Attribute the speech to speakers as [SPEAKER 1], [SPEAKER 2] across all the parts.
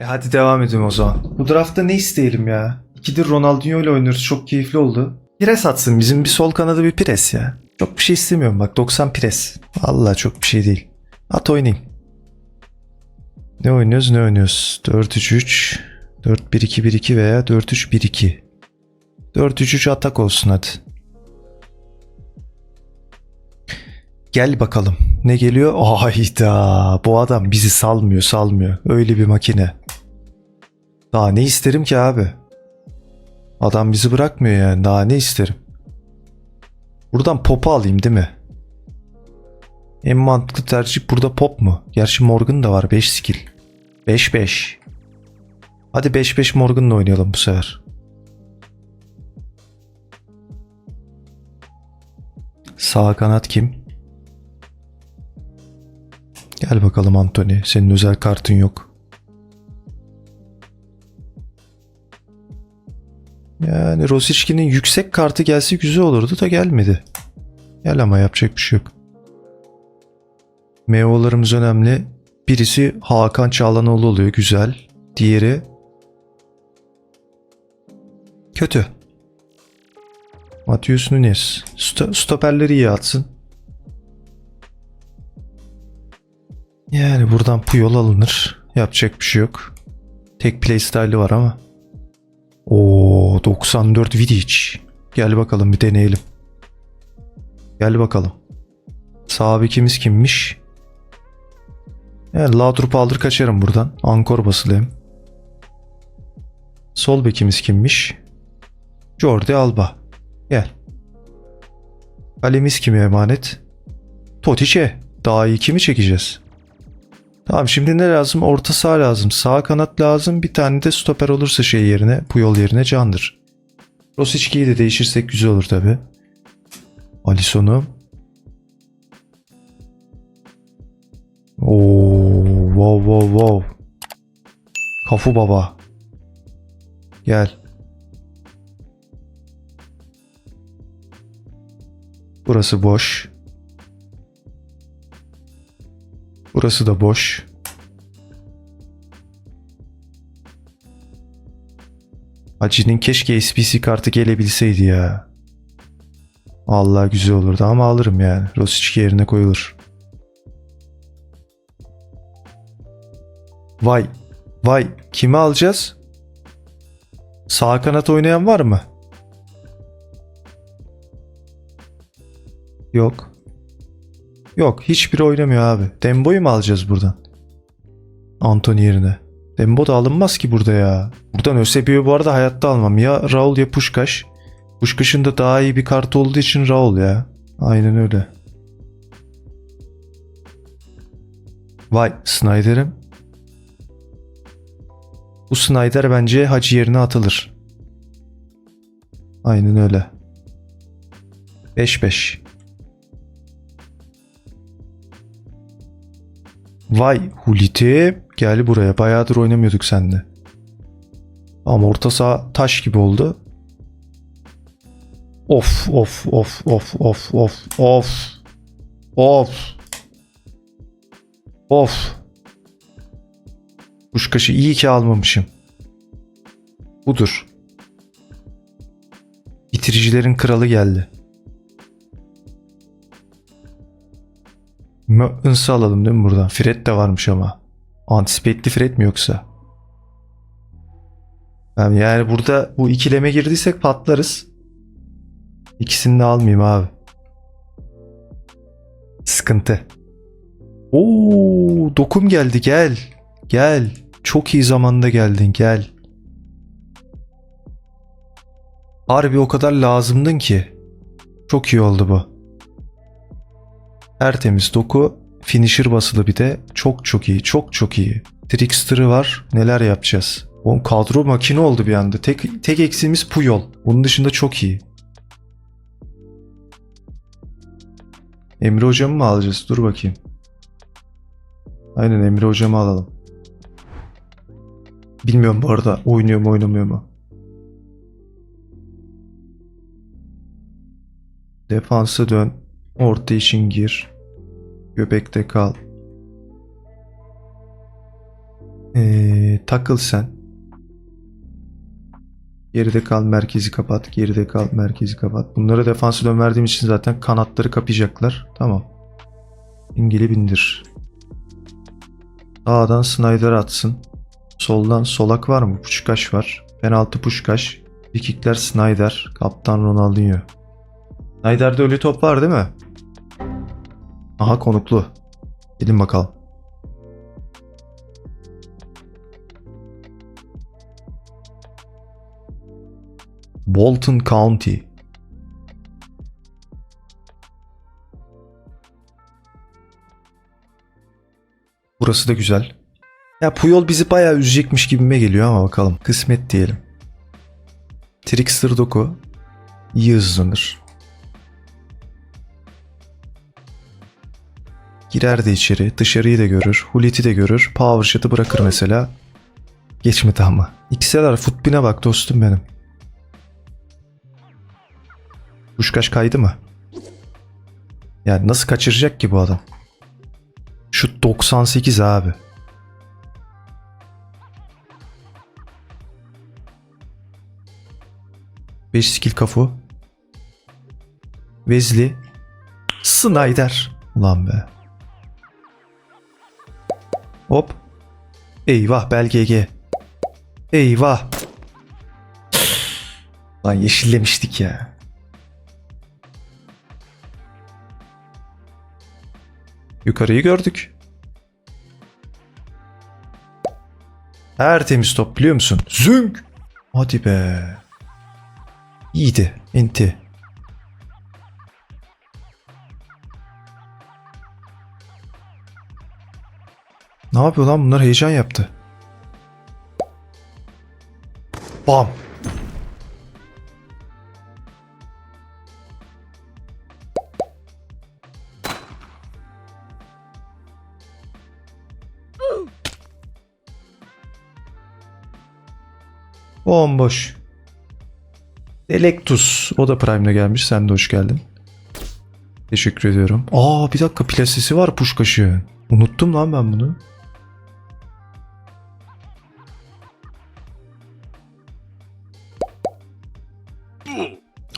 [SPEAKER 1] E hadi devam edelim o zaman. Bu draftta ne isteyelim ya? İkidir Ronaldinho ile oynuyoruz. Çok keyifli oldu. Pires atsın. Bizim bir sol kanadı bir pres ya. Çok bir şey istemiyorum bak. 90 pres. Vallahi çok bir şey değil. At oynayayım. Ne oynuyoruz ne oynuyoruz? 4-3-3, 4-1-2-1-2 veya 4-3-1-2. 4-3-3 atak olsun hadi. Gel bakalım. Ne geliyor? Hayda. Bu adam bizi salmıyor salmıyor. Öyle bir makine. Daha ne isterim ki abi? Adam bizi bırakmıyor yani. Daha ne isterim? Buradan pop'u alayım değil mi? En mantıklı tercih burada pop mu? Gerçi Morgan da var 5 skill. 5-5. Hadi 5-5 Morgan'la oynayalım bu sefer. Sağ kanat kim? Gel bakalım Anthony. Senin özel kartın yok. Yani Rosicki'nin yüksek kartı gelse güzel olurdu da gelmedi. Gel ama yapacak bir şey yok. Meo'larımız önemli. Birisi Hakan Çağlanoğlu oluyor. Güzel. Diğeri kötü. Matius Nunes. Sto- stoperleri iyi atsın. Yani buradan Puyol alınır. Yapacak bir şey yok. Tek play style'ı var ama. Oo 94 Vidic. Gel bakalım bir deneyelim. Gel bakalım. Sağ bekimiz kimmiş? Yani Laudrup aldır kaçarım buradan. Ankor basılayım. Sol bekimiz kimmiş? Jordi Alba. Gel. Kalemiz kime emanet? Totiç'e. Daha iyi kimi çekeceğiz? Tamam şimdi ne lazım? Orta saha lazım. Sağ kanat lazım. Bir tane de stoper olursa şey yerine, Puyol yerine Candır. Rosicki'yi de değişirsek güzel olur tabi. Alisson'u. Oo, wow wow wow. Kafu baba. Gel. Burası boş. Burası da boş. Hacı'nın keşke SPC kartı gelebilseydi ya. Allah güzel olurdu ama alırım yani. Rosicki yerine koyulur. Vay. Vay. Kimi alacağız? Sağ kanat oynayan var mı? Yok. Yok. Hiçbiri oynamıyor abi. Dembo'yu mu alacağız buradan? Anthony yerine. Dembo da alınmaz ki burada ya. Buradan Ösebi'yi bu arada hayatta almam. Ya Raul ya Puşkaş. Puşkaş'ın da daha iyi bir kart olduğu için Raul ya. Aynen öyle. Vay Snyder'im. Bu Snyder bence Hacı yerine atılır. Aynen öyle. 5-5. Vay Huliti gel buraya bayağıdır oynamıyorduk seninle. Ama orta saha taş gibi oldu. Of of of of of of of of of Kuşkaşı iyi ki almamışım. Budur. Bitiricilerin kralı geldi. Möns'ı alalım değil mi buradan? Fred de varmış ama. Antisipetli Fred mi yoksa? Yani burada bu ikileme girdiysek patlarız. İkisini de almayayım abi. Sıkıntı. Oo, dokum geldi gel. Gel. Çok iyi zamanda geldin gel. Harbi o kadar lazımdın ki. Çok iyi oldu bu. Tertemiz doku. Finisher basılı bir de. Çok çok iyi. Çok çok iyi. Trickster'ı var. Neler yapacağız? Oğlum kadro makine oldu bir anda. Tek, tek eksiğimiz Puyol. Bunun dışında çok iyi. Emre hocamı mı alacağız? Dur bakayım. Aynen Emre hocamı alalım. Bilmiyorum bu arada oynuyor mu oynamıyor mu. Defansa dön. Orta için gir. Göbekte kal. Ee, takıl sen. Geride kal merkezi kapat. Geride kal merkezi kapat. Bunları defansı dön verdiğim için zaten kanatları kapayacaklar. Tamam. İngili bindir. Sağdan Snyder atsın. Soldan Solak var mı? Puşkaş var. Penaltı Puşkaş. Frikikler Snyder. Kaptan Ronaldinho. Snyder'de ölü top var değil mi? Aha konuklu. Gelin bakalım. Bolton County. Burası da güzel. Ya Puyol bizi bayağı üzecekmiş gibime geliyor ama bakalım. Kısmet diyelim. Trickster Doku iyi hızlanır. Girer de içeri, dışarıyı da görür, Hulit'i de görür, Power Shot'ı bırakır mesela. Geçmedi ama. XLR futbine bak dostum benim. Kuşkaş kaydı mı? Yani nasıl kaçıracak ki bu adam? Şu 98 abi. Beş skill kafu. Vezli. Snyder. Ulan be. Hop. Eyvah bel GG. Eyvah. Lan yeşillemiştik ya. Yukarıyı gördük. Her temiz top biliyor musun? Zünk. Hadi be. İyiydi. Enti. Ne yapıyor lan bunlar heyecan yaptı. Bam. Bomboş. Electus. O da Prime'le gelmiş. Sen de hoş geldin. Teşekkür ediyorum. Aa bir dakika plasesi var puşkaşı. Unuttum lan ben bunu.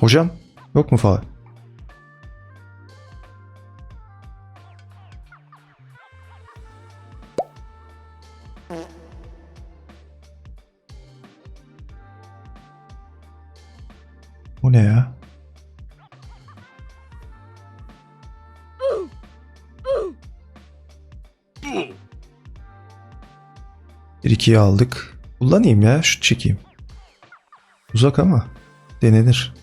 [SPEAKER 1] Hocam yok mu faal? Bu ne ya? Bir ikiyi aldık. Kullanayım ya şut çekeyim. Uzak ama denenir.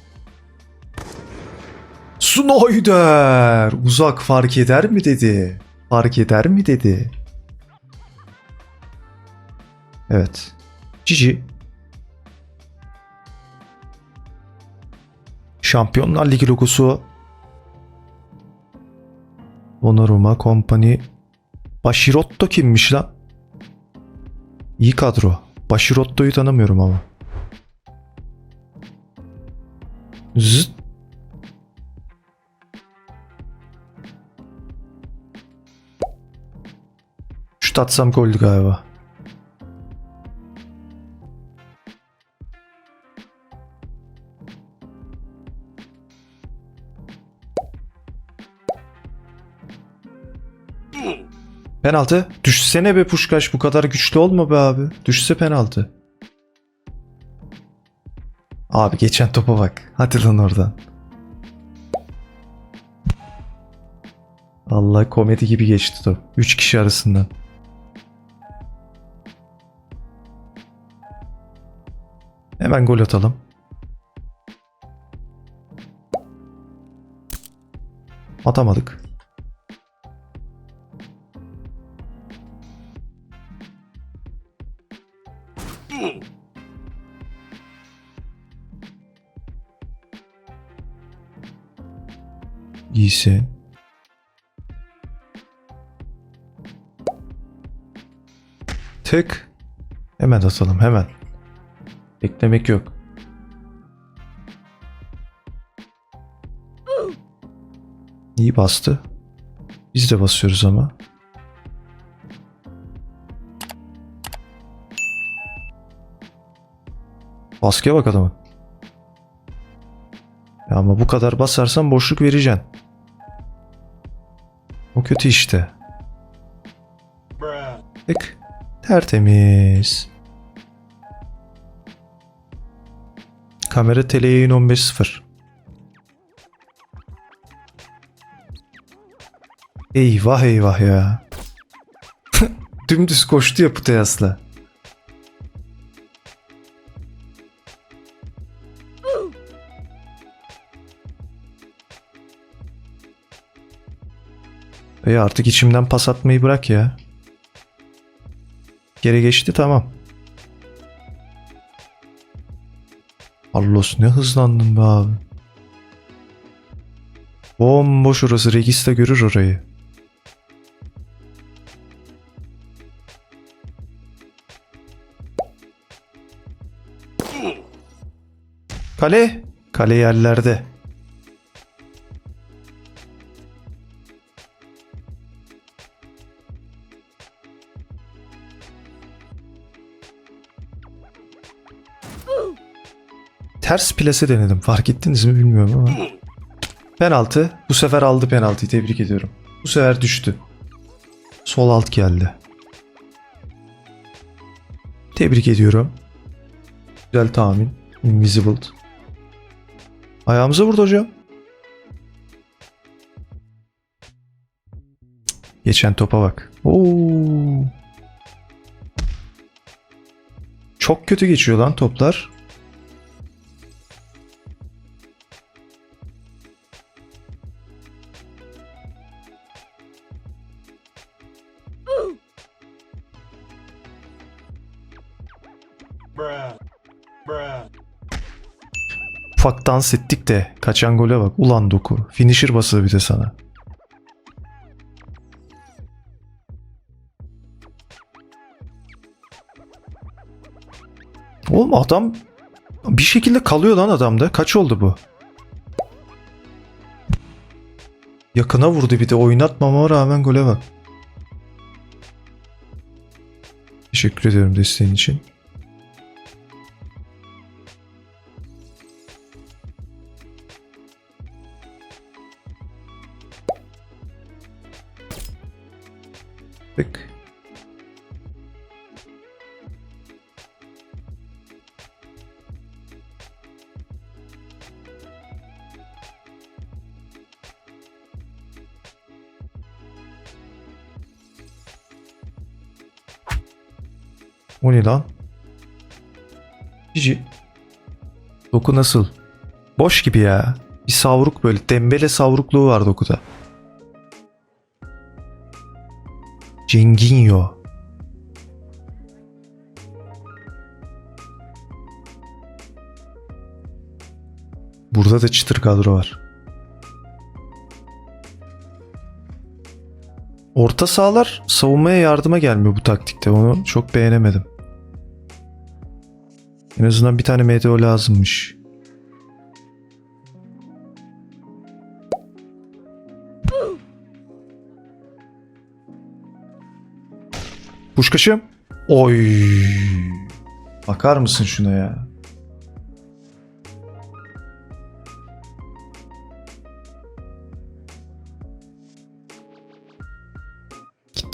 [SPEAKER 1] Snyder! Uzak fark eder mi dedi. Fark eder mi dedi. Evet. Cici. Şampiyonlar Ligi logosu. Donnarumma, Company. Başirotto kimmiş lan? İyi kadro. Başirotto'yu tanımıyorum ama. Zıt. Şut atsam goldü galiba. Penaltı. Düşsene be Puşkaş bu kadar güçlü olma be abi. Düşse penaltı. Abi geçen topa bak. Hadi lan oradan. Allah komedi gibi geçti top. 3 kişi arasından. Hemen gol atalım. Atamadık. İyisin. Tık. Hemen atalım hemen. Beklemek yok. İyi bastı. Biz de basıyoruz ama. Baskıya bak adamın. Ya ama bu kadar basarsan boşluk vereceksin. Kötü işte. Tık. Tertemiz. Kamera teleyayın 15.0. Eyvah eyvah ya. Dümdüz koştu ya Puteyas'la. E artık içimden pas atmayı bırak ya. Geri geçti tamam. Carlos ne hızlandın be abi. Bomboş orası. Regis de görür orayı. Kale. Kale yerlerde. Ters plase denedim. Fark ettiniz mi bilmiyorum ama. Penaltı. Bu sefer aldı penaltıyı. Tebrik ediyorum. Bu sefer düştü. Sol alt geldi. Tebrik ediyorum. Güzel tahmin. Invisible. Ayağımıza vurdu hocam. Geçen topa bak. Oo. Çok kötü geçiyor lan toplar. Dans ettik de kaçan gole bak. Ulan doku. Finisher bası bir de sana. Oğlum adam bir şekilde kalıyor lan adamda. Kaç oldu bu? Yakına vurdu bir de oynatmama rağmen gole bak. Teşekkür ediyorum desteğin için. O ne lan? Cici. Doku nasıl? Boş gibi ya. Bir savruk böyle. Dembele savrukluğu var dokuda. Cenginho. Burada da çıtır kadro var. Orta sahalar savunmaya yardıma gelmiyor bu taktikte. Onu çok beğenemedim. En azından bir tane MDO lazımmış. Kuşkaşım. Oy. Bakar mısın şuna ya?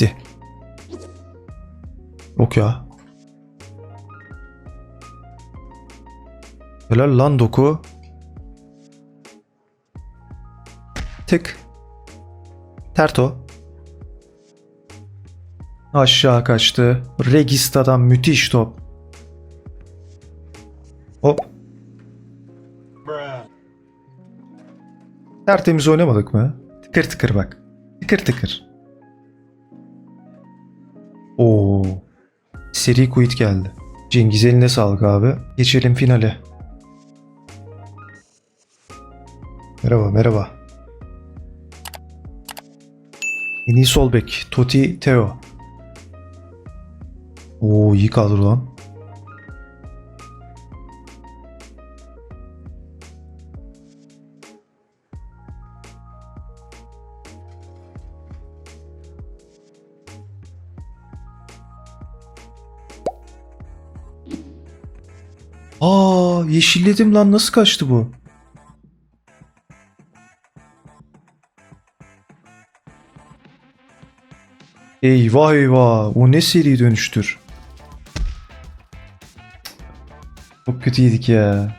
[SPEAKER 1] Gitti. Yok ya. Helal lan doku. Tık. Terto. Aşağı kaçtı. Regista'dan müthiş top. Hop. Tertemiz oynamadık mı? Tıkır tıkır bak. Tıkır tıkır. Seri quit geldi. Cengiz eline sağlık abi. Geçelim finale. Merhaba merhaba. En iyi sol bek. Totti Teo. Oo iyi kadro lan. Aa yeşilledim lan nasıl kaçtı bu? Eyvah eyvah o ne seri dönüştür. Çok kötü yedik ya.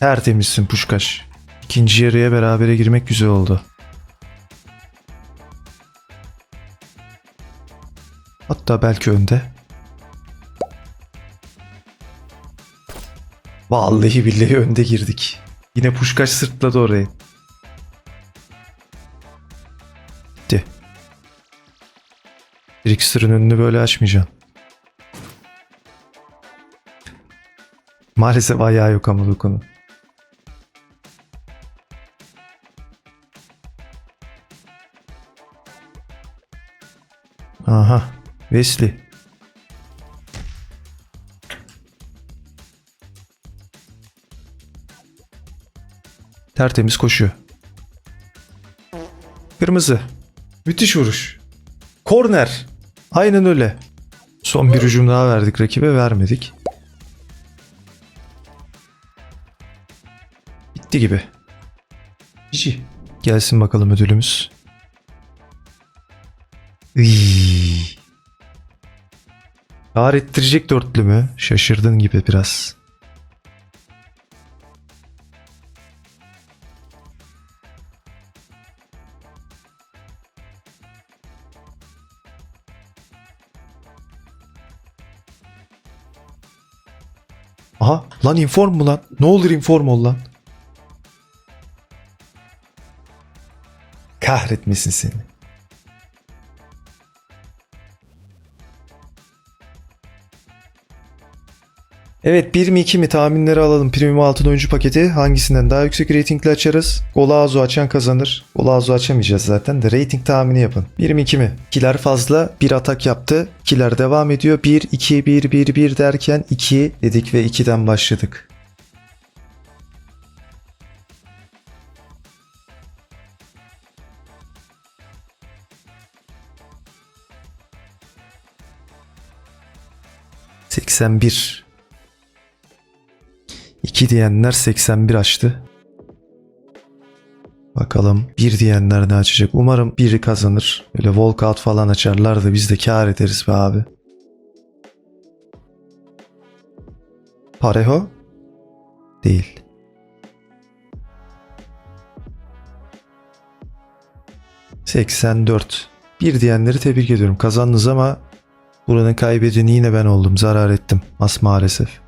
[SPEAKER 1] Tertemizsin Puşkaş. İkinci yarıya berabere girmek güzel oldu. Hatta belki önde. Vallahi billahi önde girdik. Yine Puşkaş sırtladı orayı. Gitti. Trickster'ın önünü böyle açmayacaksın. Maalesef ayağı yok ama bu Wesley. Tertemiz koşuyor. Kırmızı. Müthiş vuruş. Korner. Aynen öyle. Son bir hücum daha verdik rakibe vermedik. Bitti gibi. Gelsin bakalım ödülümüz. Iy. Kar ettirecek dörtlü mü? Şaşırdın gibi biraz. Aha lan inform mu lan? Ne olur inform ol lan. Kahretmesin seni. Evet 1 mi 2 mi tahminleri alalım. Premium altın oyuncu paketi hangisinden daha yüksek reytingli açarız? Golazo açan kazanır. Golazo açamayacağız zaten de rating tahmini yapın. 1 mi 2 mi? Kiler fazla bir atak yaptı. Kiler devam ediyor. 1 2 1 1 1 derken 2 dedik ve 2'den başladık. ...81... 2 diyenler 81 açtı. Bakalım 1 diyenler ne açacak? Umarım biri kazanır. Böyle walkout falan açarlar da biz de kar ederiz be abi. Pareho? Değil. ...84. Bir diyenleri tebrik ediyorum. Kazandınız ama... ...buranın kaybedeni yine ben oldum. Zarar ettim. As maalesef.